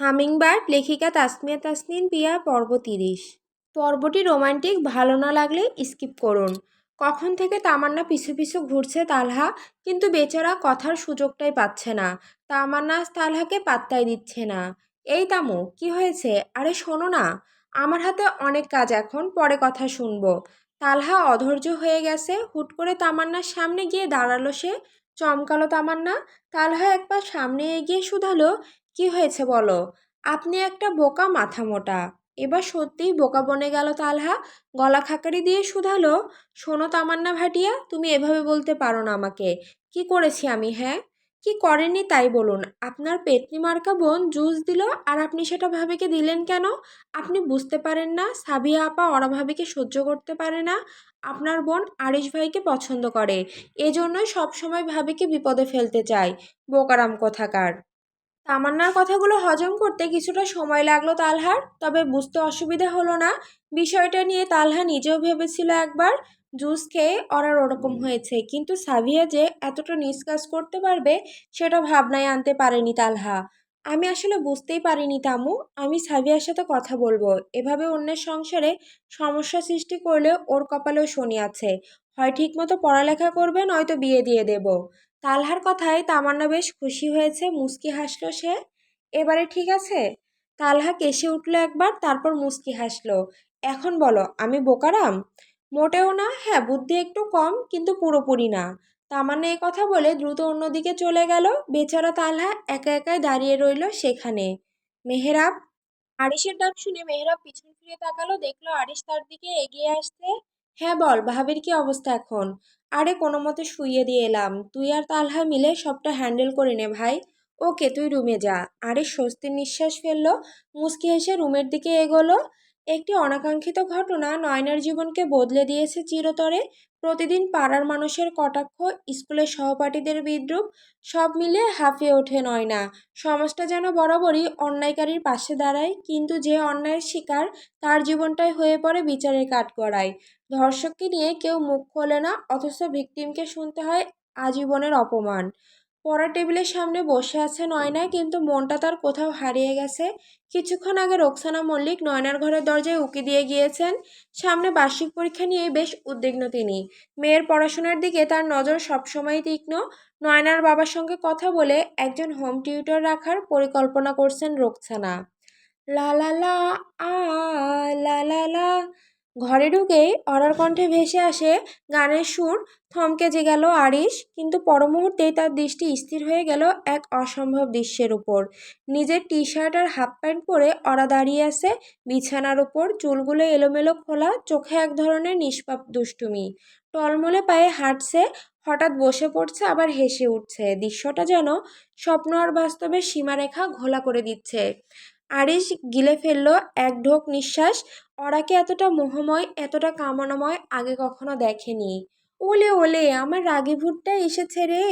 Hummingbird লেখিকা তাসমিয়া তাসনিন, পিয়া, পর্ব তিরিশ। পর্বটি রোমান্টিক, ভালো না লাগলে স্কিপ করুন। কখন থেকে তামান্না পিছু পিছু ঘুরছে তালহা, কিন্তু বেচারা কথার সুযোগটাই পাচ্ছে না। তামান্না তালহাকে পাত্তাই দিচ্ছে না। এই তামু, কি হয়েছে? আরে শোনো না, আমার হাতে অনেক কাজ এখন, পরে কথা শুনব। তালহা অধৈর্য হয়ে গেছে, হুট করে তামান্নার সামনে গিয়ে দাঁড়াল সে। চমকালো তামান্না, তালহা একবার সামনে এগিয়ে শুধালো কি হয়েছে বলো? আপনি একটা বোকা মাথা মোটা। এবার সত্যিই বোকা বনে গেল তালহা গলা খাকারি দিয়ে শুধালো? শোনো তামান্না ভাটিয়া, তুমি এভাবে বলতে পারো না আমাকে। কি করেছি আমি হ্যাঁ? কি করেননি তাই বলুন। আপনার পেতনি মার্কা বোন জুস দিল আর আপনি সেটা ভাবিকে দিলেন কেন? আপনি বুঝতে পারেন না, সাবিয়া আপা ওরা ভাবিকে সহ্য করতে পারে না। আপনার বোন আরিশ ভাইকে পছন্দ করে। এজন্যই সবসময় ভাবিকে বিপদে ফেলতে চায়। বোকারাম কোথাকার। তামান্নার কথাগুলো হজম করতে কিছুটা সময় লাগল তালহার, তবে বুঝতে অসুবিধা হলো না। বিষয়টা নিয়ে তালহা নিজেও ভেবেছিল একবার, জুস খেয়ে ওরার ওরকম হয়েছে। কিন্তু সাভিয়া যে এতটা নিষ্কাজ করতে পারবে, সেটা ভাবনায় আনতে পারেনি তালহা। আমি আসলে বুঝতেই পারিনি তামু, আমি সাভিয়ার সাথে কথা বলব। এভাবে অন্যের সংসারে সমস্যা সৃষ্টি করলে ওর কপালেও শনি আছে। হয় ঠিকমতো পড়ালেখা করবে, নয়তো বিয়ে দিয়ে দেবো। তালহার কথায় তামান্না বেশ খুশি হয়েছে, মুস্কি হাসলো সে। এবারে ঠিক আছে? তালহা কেসে উঠল একবার, তারপর মুস্কি হাসলো। এখন বলো, আমি বোকারাম? মোটেও না হ্যাঁ বুদ্ধি একটু কম, কিন্তু পুরোপুরি না। তামান্না কথা বলে দ্রুত অন্যদিকে চলে গেল। বেচারা তালহা একা একাই দাঁড়িয়ে রইল সেখানে। মেহেরাব আরিসের ডাক শুনে মেহেরাব পিছন ফিরে তাকালো, দেখল আরিস তার দিকে এগিয়ে আসতে হ্যাঁ বল, ভাবির কি অবস্থা এখন? আরে কোনো মতে শুইয়ে দিয়ে এলাম। তুই আর তালহা মিলে সবটা হ্যান্ডেল করে নে ভাই। ওকে, তুই রুমে যা। আরে স্বস্তির নিঃশ্বাস ফেলল। মুসকি হেসে রুমের দিকে এগোলো। একটি অনাকাঙ্ক্ষিত ঘটনা নয়নার জীবনকে বদলে দিয়েছে চিরতরে। প্রতিদিন পাড়ার মানুষের কটাক্ষ, স্কুলের সহপাঠীদের বিদ্রুপ, সব মিলে হাঁফিয়ে ওঠে নয় না। সমাজটা যেন বরাবরই অন্যায়কারীর পাশে দাঁড়ায়, কিন্তু যে অন্যায়ের শিকার, তার জীবনটাই হয়ে পড়ে বিচারের কাঠগড়ায়। ধর্ষককে নিয়ে কেউ মুখ খোলে না, অথচ ভিকটিমকে শুনতে হয় আজীবনের অপমান। পড়ার টেবিলের সামনে বসে আছে নয়না, কিন্তু মনটা তার কোথাও হারিয়ে গেছে। কিছুক্ষণ আগে রোকসানা মল্লিক নয়নার ঘরের দরজায় উকি দিয়ে গিয়েছেন। সামনে বার্ষিক পরীক্ষা নিয়ে বেশ উদ্বিগ্ন তিনি। মেয়ের পড়াশোনার দিকে তার নজর সবসময় তীক্ষ্ণ। নয়নার বাবার সঙ্গে কথা বলে একজন হোম টিউটর রাখার পরিকল্পনা করছেন রোকসানা। লা লা লা, আ, লা লা লা ঘরে ঢুকেই অরার কণ্ঠে ভেসে আসে গানের সুর। থমকে যে গেল আরিশ, কিন্তু পর মুহূর্তেই তার দৃষ্টি স্থির হয়ে গেল এক অসম্ভব দৃশ্যের উপর। নিজের টি শার্ট আর হাফ প্যান্ট পরে অরা দাঁড়িয়ে আছে বিছানার উপর। চুলগুলো এলোমেলো খোলা, চোখে এক ধরনের নিষ্পাপ দুষ্টুমি। টলমলে পায়ে হাঁটছে, হঠাৎ বসে পড়ছে, আবার হেসে উঠছে। দৃশ্যটা যেন স্বপ্ন আর বাস্তবের সীমারেখা ঘোলা করে দিচ্ছে। আরিশ গিলে ফেলল এক ঢোক নিঃশ্বাস। অরাকে এতটা মোহময়, এতটা কামনাময় আগে কখনো দেখেনি। ওলে ওলে, আমার রাগি ভুটটা এসেছে রে।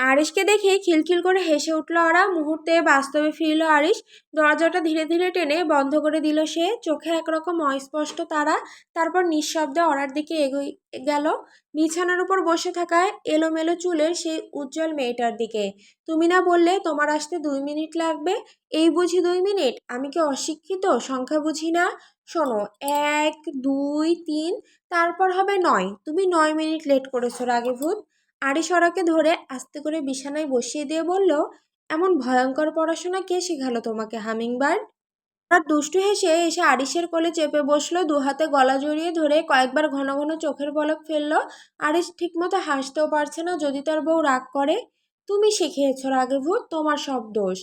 আরিশকে দেখে খিলখিল করে হেসে উঠল ওরা মুহূর্তে বাস্তবে ফিরল আরিশ। দরজাটা ধীরে ধীরে টেনে বন্ধ করে দিল সে। চোখে একরকম অস্পষ্ট তারা। তারপর নিঃশব্দে অরার দিকে এগোই গেল। বিছানার উপর বসে থাকায় এলোমেলো চুলের সেই উজ্জ্বল মেয়েটার দিকে। তুমি না বললে তোমার আসতে দুই মিনিট লাগবে? এই বুঝি দুই মিনিট? আমি কি অশিক্ষিত? সংখ্যা বুঝি না। শোনো, এক, দুই, তিন, তারপর হবে নয়। তুমি নয় মিনিট লেট করেছ রাগে ভূত আড়ি সরাকে ধরে আস্তে করে বিছানায় বসিয়ে দিয়ে বলল, এমন ভয়ঙ্কর পড়াশোনা কে শেখালো তোমাকে, হামিংবার্ড? আর দুষ্টু হেসে এসে আরিসের কোলে চেপে বসল, দু হাতে গলা জড়িয়ে ধরে কয়েকবার ঘন ঘন চোখের পলক ফেলল। আরিস ঠিকমতো হাসতেও পারছে না, যদি তার বউ রাগ করে, তুমি শিখিয়েছ রাগে ভূত, তোমার সব দোষ।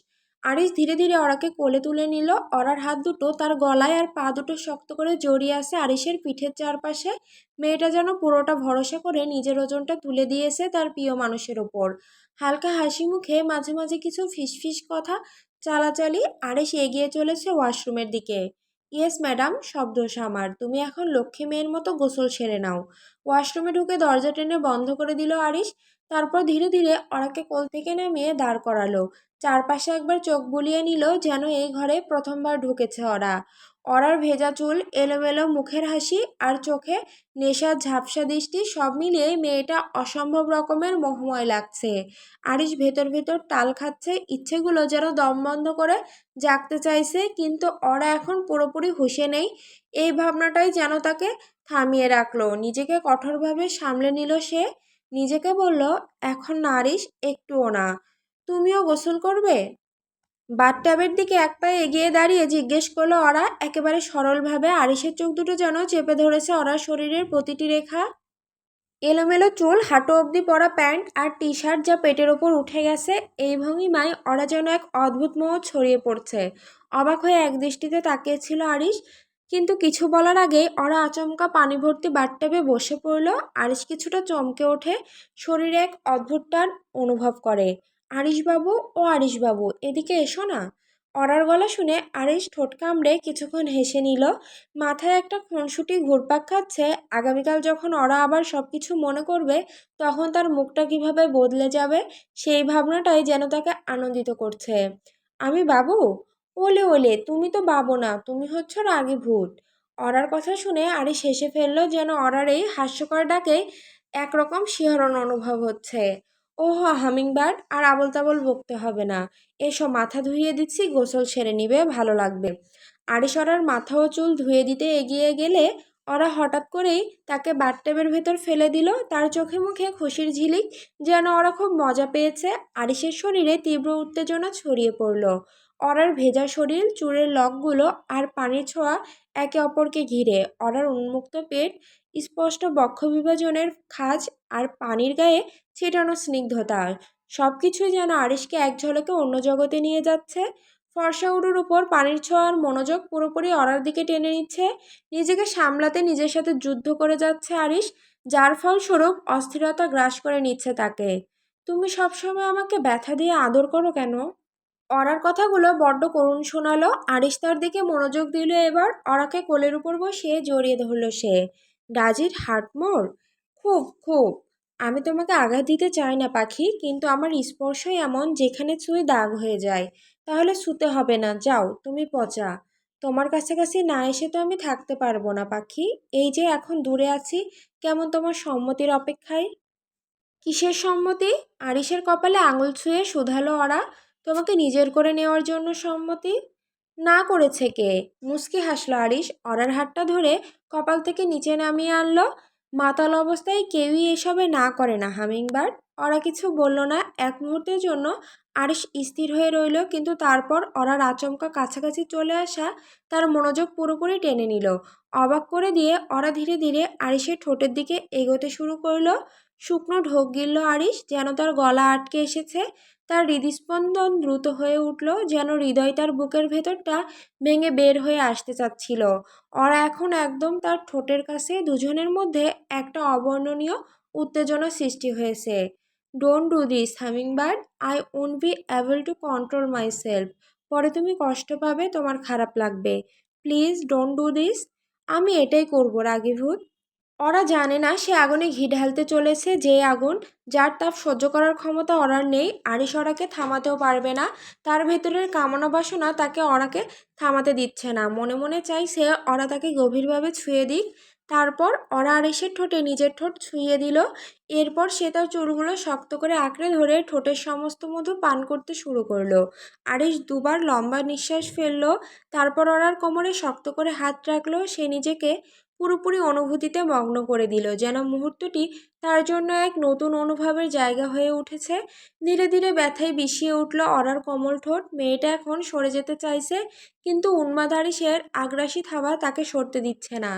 আরিস ধীরে ধীরে অরাকে কোলে তুলে নিল। অরার হাত দুটো তার গলায় আর পা দুটো শক্ত করে জড়িয়ে আছে আরিসের পিঠের চারপাশে। মেয়েটা যেন পুরোটা ভরসা করে নিজের ওজনটা তুলে দিয়েছে তার প্রিয় মানুষের ওপর। হালকা হাসি মুখে মাঝে মাঝে কিছু ফিসফিস কথা চালাচালি আরিস এগিয়ে চলেছে ওয়াশরুমের দিকে। ইয়েস, ম্যাডাম, সব দোষ আমার। তুমি এখন লক্ষ্মী মেয়ের মতো গোসল সেরে নাও। ওয়াশরুমে ঢুকে দরজা টেনে বন্ধ করে দিল আরিস তারপর ধীরে ধীরে অরাকে কোল থেকে নামিয়ে দাঁড় করালো। চারপাশে একবার চোখ বুলিয়ে নিল যেন এই ঘরে প্রথমবার ঢুকেছে ওরা। অরার ভেজা চুল, এলোমেলো মুখের হাসি আর চোখে নেশার ঝাপসা দৃষ্টি সব মিলিয়ে মেয়েটা অসম্ভব রকমের মোহময় লাগছে। আরিশ ভেতর ভেতর তাল খাচ্ছে, ইচ্ছেগুলো যেন দম বন্ধ করে জাগতে চাইছে, কিন্তু ওরা এখন পুরোপুরি হুঁশে নেই। এই ভাবনাটাই যেন তাকে থামিয়ে রাখল। নিজেকে কঠোরভাবে সামলে নিল সে। নিজেকে বলল, এখন না আরিশ, একটুও না। তুমিও গোসল করবে? বাথটাবের দিকে এক পায়ে এগিয়ে দাঁড়িয়ে জিজ্ঞেস করল ওরা একেবারে সরলভাবে আরিসের চোখ দুটো যেন চেপে ধরেছে ওরা শরীরের প্রতিটি রেখা। এলোমেলো চুল, হাঁটু অবধি পরা প্যান্ট আর টি শার্ট যা পেটের ওপর উঠে গেছে, এই ভঙ্গিমায় ওরা যেন এক অদ্ভুত মোহ ছড়িয়ে পড়ছে। অবাক হয়ে এক দৃষ্টিতে তাকিয়েছিল আরিস, কিন্তু কিছু বলার আগেই ওরা আচমকা পানি ভর্তি বাথটাবে বসে পড়ল। আরিস কিছুটা চমকে ওঠে, শরীরে এক অদ্ভুত টান অনুভব করে। আরিশবাবু ও আরিশবাবু, এদিকে এসো না। অরার গলা শুনে আরিশ ঠোঁট কামড়ে কিছুক্ষণ হেসে নিল, মাথায় একটা খুনসুটি ঘুরপাক খাচ্ছে। আগামীকাল যখন ওরা আবার সব কিছু মনে করবে, তখন তার মুখটা কীভাবে বদলে যাবে, সেই ভাবনাটাই যেন তাকে আনন্দিত করছে। আমি বাবু? ওলে ওলে, তুমি তো বাবু না, তুমি হচ্ছ রাগী ভূত। অরার কথা শুনে আরিশ হেসে ফেলল যেন অরার এই হাস্যকর ডাকে একরকম শিহরণ অনুভব হচ্ছে। ওহ, হামিংবার্ড, আর আবল তাবল বকতে হবে না। এসো, মাথা ধুইয়ে দিচ্ছি, গোসল সেরে নিবে, ভালো লাগবে। আড়িসরার মাথা ও চুল ধুয়ে দিতে এগিয়ে গেলে, ওরা হঠাৎ করেই তাকে বাথটেবের ভেতর ফেলে দিল। তার চোখে মুখে খুশির ঝিলিক, যেন ওরা খুব মজা পেয়েছে। আরিসের শরীরে তীব্র উত্তেজনা ছড়িয়ে পড়ল। অরার ভেজা শরীর, চুলের লকগুলো আর পানির ছোঁয়া একে অপরকে ঘিরে। অরার উন্মুক্ত পেট, স্পষ্ট বক্ষ বিভাজনের খাজ আর পানির গায়ে ছিটানো স্নিগ্ধতা। সব কিছুই যেন আরিশকে এক ঝলকে অন্য জগতে নিয়ে যাচ্ছে। ফর্সা উড়ুর উপর পানির ছোঁয়ার মনোযোগ পুরোপুরি অরার দিকে টেনে নিচ্ছে। নিজেকে সামলাতে নিজের সাথে যুদ্ধ করে যাচ্ছে আরিশ, যার ফলস্বরূপ অস্থিরতা গ্রাস করে নিচ্ছে তাকে। তুমি সবসময় আমাকে ব্যথা দিয়ে আদর করো কেন? অরার কথাগুলো বড্ড করুণ শোনালো। আরিশ তার দিকে মনোযোগ দিল এবার। অরাকে কোলের উপর বসিয়ে জড়িয়ে ধরল সে। ডাজির হাটমোর খুব খুব। আমি তোমাকে আঘাত দিতে চাই না, পাখি, কিন্তু আমার স্পর্শই এমন যেখানে ছুঁয়ে দাগ হয়ে যায়। তাহলে শুতে হবে না, যাও, তুমি পচা। তোমার কাছাকাছি না এসে তো আমি থাকতে পারব না, পাখি। এই যে এখন দূরে আছি, কেমন তোমার সম্মতির অপেক্ষায়? কিসের সম্মতি? আরিসের কপালে আঙুল ছুঁয়ে শুধালো ওরা। তোমাকে নিজের করে নেওয়ার জন্য সম্মতি? না করেছে কে? মুস্কি হাসলো আরিস। অরার হাতটা ধরে কপাল থেকে নিচে নামিয়ে আনলো। মাতাল অবস্থায় কেউই এসবে না করে না, হামিংবার্ড। ওরা কিছু বলল না। এক মুহূর্তের জন্য আরিস স্থির হয়ে রইল, কিন্তু তারপর ওরার আচমকা কাছাকাছি চলে আসা তার মনোযোগ পুরোপুরি টেনে নিল। অবাক করে দিয়ে ওরা ধীরে ধীরে আরিসের ঠোঁটের দিকে এগোতে শুরু করল। শুকনো ঢোক গিলল আরিস যেন তার গলা আটকে এসেছে। তার হৃদস্পন্দন দ্রুত হয়ে উঠল যেন হৃদয় তার বুকের ভেতরটা ভেঙে বের হয়ে আসতে চাচ্ছিল। ওরা এখন একদম তার ঠোঁটের কাছে, দুজনের মধ্যে একটা অবর্ণনীয় উত্তেজনা সৃষ্টি হয়েছে। Don't do this hummingbird I won't be able to control myself পরে তুমি কষ্ট পাবে, তোমার খারাপ লাগবে। প্লিজ ডোন্ট ডু দিস আমি এটাই করব, রাগিভূত। ওরা জানে না সে আগুনে ঘি ঢালতে চলেছে, যে আগুন, যার তাপ সহ্য করার ক্ষমতা অরার নেই। আরিস ওরাকে থামাতেও পারবে না। তার ভেতরের কামনা বাসনা তাকে ওরাকে থামাতে দিচ্ছে না। মনে মনে চাইছে ওরা তাকে গভীরভাবে ছুঁয়ে দিক। তারপর অরা আরিসের ঠোঁটে নিজের ঠোঁট ছুঁয়ে দিল। এরপর সে তার চুলগুলো শক্ত করে আঁকড়ে ধরে ঠোঁটের সমস্ত মধু পান করতে শুরু করল। আরিস দুবার লম্বা নিঃশ্বাস ফেলল। তারপর অরার কোমরে শক্ত করে হাত রাখল। সে নিজেকে পুরোপুরি অনুভূতিতে মগ্ন করে দিল, যেন মুহূর্তটি তার জন্য এক নতুন অনুভবের জায়গা হয়ে উঠেছে। ধীরে ধীরে ব্যথায় বিষিয়ে উঠল অরার কমল ঠোঁট। মেয়েটা এখন সরে যেতে চাইছে, কিন্তু উন্মাদারি সে আগ্রাসী থাবা তাকে সরতে দিচ্ছে না।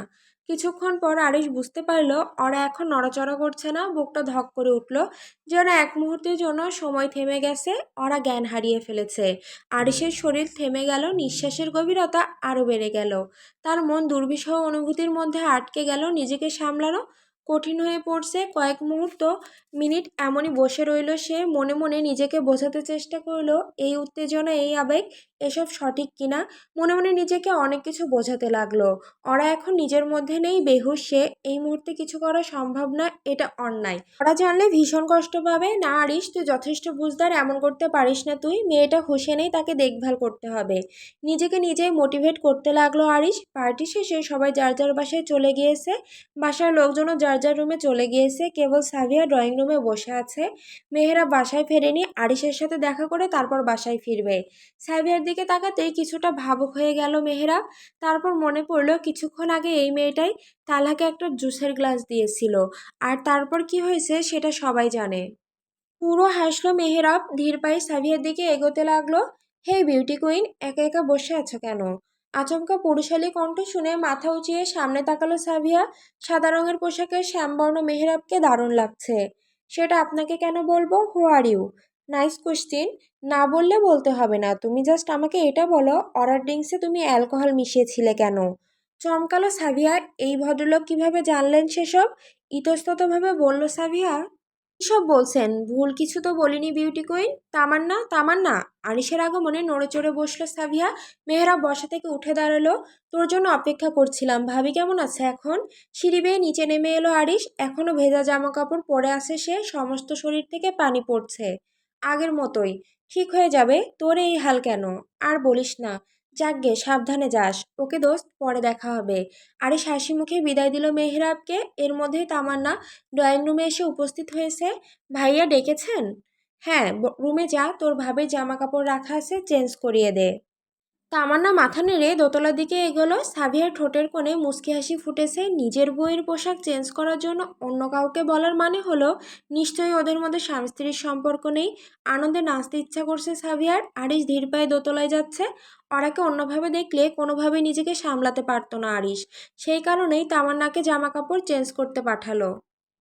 কিছুক্ষণ পর আরিস বুঝতে পারল, ওরা এখন নড়াচড়া করছে না। বুকটা ধক করে উঠল, যেন এক মুহূর্তের জন্য সময় থেমে গেছে, ওরা জ্ঞান হারিয়ে ফেলেছে। আরিসের শরীর থেমে গেল, নিঃশ্বাসের গভীরতা আরও বেড়ে গেল। তার মন দুর্বিষহ অনুভূতির মধ্যে আটকে গেল, নিজেকে সামলানো কঠিন হয়ে পড়ছে। কয়েক মুহূর্ত, মিনিট এমনই বসে রইল সে, মনে মনে নিজেকে বোঝাতে চেষ্টা করল, এই উত্তেজনা, এই আবেগ এসব সঠিক কিনা মনে মনে নিজেকে অনেক কিছু বোঝাতে লাগল। ওরা এখন নিজের মধ্যে নেই, বেহুশ সে। এই মুহূর্তে কিছু করা সম্ভব না, এটা অন্যায়। ওরা জানলে ভীষণ কষ্ট পাবে। না আরিস তুই যথেষ্ট বুঝদার, এমন করতে পারিস না তুই। মেয়েটা হুশে নেই তাকে দেখভাল করতে হবে। নিজেকে নিজেই মোটিভেট করতে লাগল আরিস পার্টি শেষে সবাই যার যার বাসায় চলে গিয়েছে। বাসার লোকজনও যার যার রুমে চলে গিয়েছে। কেবল সাভিয়া ড্রয়িং রুমে বসে আছে। মেহেরা বাসায় ফেরেনি। আরিসের সাথে দেখা করে তারপর বাসায় ফিরবে। সাভিয়ার দিকে তাকাতেই কিছুটা ভাবুক হয়ে গেল মেহেরা। তারপর মনে পড়ল, কিছুক্ষণ আগে এই মেয়েটাই তালাকে একটা জুসের গ্লাস দিয়েছিল। আর তারপর কি হয়েছে সেটা সবাই জানে। পুরো হাসলো মেহেরাব ধীর পায়ে সাভিয়ার দিকে এগোতে লাগল। হে বিউটি কুইন, একা একা বসে আছো কেন? আচমকা পুরুষালী কণ্ঠ শুনে মাথা উঁচিয়ে সামনে তাকালো সাভিয়া। সাদা রঙের পোশাকে শ্যামবর্ণ মেহেরাবকে দারুণ লাগছে। সেটা আপনাকে কেন বলব? Who you nice question. না বললে বলতে হবে না। তুমি জাস্ট আমাকে এটা বলো, অর্ডার ড্রিঙ্কসে তুমি অ্যালকোহল মিশিয়েছিলে কেন? চমকালো সাভিয়া, এই ভদ্রলোক কীভাবে জানলেন সেসব? ইতস্ততভাবে বলল, সাভিয়া সব বলছেন? ভুল কিছু তো বলিনি, বিউটি কুইন। তামান্না তামান্না। আরিসের আগমনে নড়ে চড়ে বসল সাভিয়া। মেহরা বসা থেকে উঠে দাঁড়াল। তোর জন্য অপেক্ষা করছিলাম। ভাবি কেমন আছে এখন? সিঁড়ি বেয়ে নিচে নেমে এলো আরিস এখনও ভেজা জামা কাপড় পরে আছে সে। সমস্ত শরীর থেকে পানি পড়ছে। আগের মতোই। ঠিক হয়ে যাবে, তোর এই হাল কেন? আর বলিস না। যাকগে সাবধানে যাস। ওকে দোস্ত, পরে দেখা হবে। আরে শাসি মুখে বিদায় দিল মেহরাবকে? এর মধ্যেই তামান্না ড্রয়িং রুমে এসে উপস্থিত হয়েছে। ভাইয়া ডেকেছেন? হ্যাঁ রুমে যা, তোর ভাবে জামা কাপড় রাখা আছে, চেঞ্জ করিয়ে দে। তামান্না মাথা নেড়ে দোতলার দিকে এগোলো। সাভিয়ার ঠোঁটের কোণে মুচকি হাসি ফুটেছে। নিজের বইয়ের পোশাক চেঞ্জ করার জন্য অন্য কাউকে বলার মানে হলো, নিশ্চয়ই ওদের মধ্যে স্বামী স্ত্রীর সম্পর্ক নেই। আনন্দে নাচতে ইচ্ছা করছে সাভিয়ার। আরিস ধীর পায়ে দোতলায় যাচ্ছে। ওরাকে অন্যভাবে দেখলে কোনোভাবে নিজেকে সামলাতে পারতো না আরিস সেই কারণেই তামান্নাকে জামা কাপড় চেঞ্জ করতে পাঠালো।